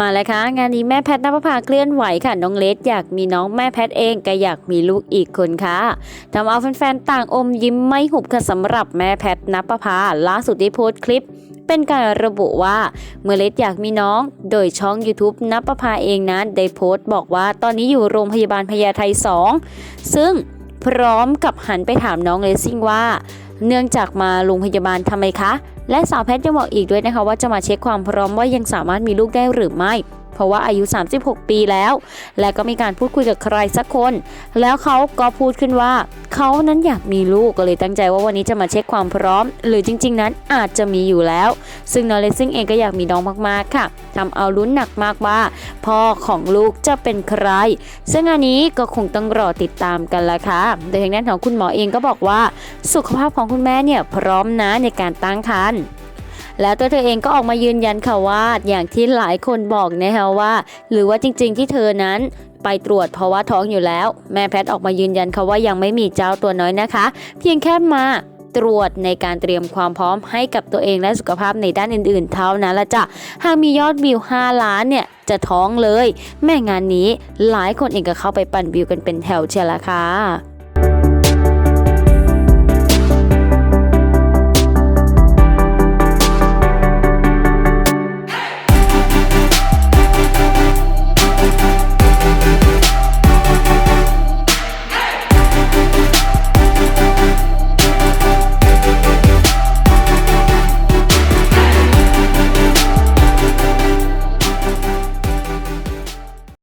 มาแล้วค่ะงานนี้แม่แพทย์นภพาเคลื่อนไหวค่ะน้องเลสอยากมีน้องแม่แพทย์เองก็อยากมีลูกอีกคนค่ะทำเอาแฟนๆต่างอมยิ้มไม่หุบค่ะสำหรับแม่แพทย์นภพาล่าสุดได้โพสต์คลิป เป็นการระบุว่าเมื่อเลสอยากมีน้อง โดยช่อง YouTube นภพาเองนั้นได้โพสต์บอกว่าตอนนี้อยู่โรงพยาบาลพญาไท2ซึ่ง พร้อมกับหันไปถามน้องเลซิ่งว่า เนื่องจากมาโรงพยาบาลทำไมคะ และสาวแพทย์ยังบอกอีกด้วยนะคะว่าจะมาเช็คความพร้อมว่ายังสามารถมีลูกได้หรือไม่ เพราะว่าอายุ 36 ปีแล้ว และก็มีการพูดคุยกับใครสักคน แล้วเขาก็พูดขึ้นว่า เขานั้นอยากมีลูกก็เลยตั้งใจว่าวันนี้จะมาเช็คความพร้อม หรือจริง ๆ นั้นอาจจะมีอยู่แล้ว ซึ่งนอเลซิ่งเองก็อยากมีน้องมากๆค่ะทำเอาลุ้นหนักมากว่า พ่อของลูกจะเป็นใคร ซึ่งอันนี้ก็คงต้องรอติดตามกันละค่ะโดยทางด้านของคุณหมอเองก็บอกว่า สุขภาพของคุณแม่เนี่ยพร้อมนะในการตั้งครรภ์ แล้วตัวเธอเองก็ออกมายืนยันค่ะว่าอย่างที่หลายคนบอกนะคะว่า หรือว่าจริง ๆ ที่เธอนั้นไปตรวจเพราะว่าท้องอยู่แล้ว แม่แพทย์ออกมายืนยันค่ะว่ายังไม่มีเจ้าตัวน้อยนะคะ เพียงแค่มาตรวจในการเตรียมความพร้อมให้กับตัวเองและสุขภาพในด้านอื่นๆ เท่านั้นละจ้ะ หากมียอดวิว 5 ล้านเนี่ย จะท้องเลย แม่งานนี้หลายคนเองก็เข้าไปปั่นวิวกันเป็นแถวเชียละค่ะ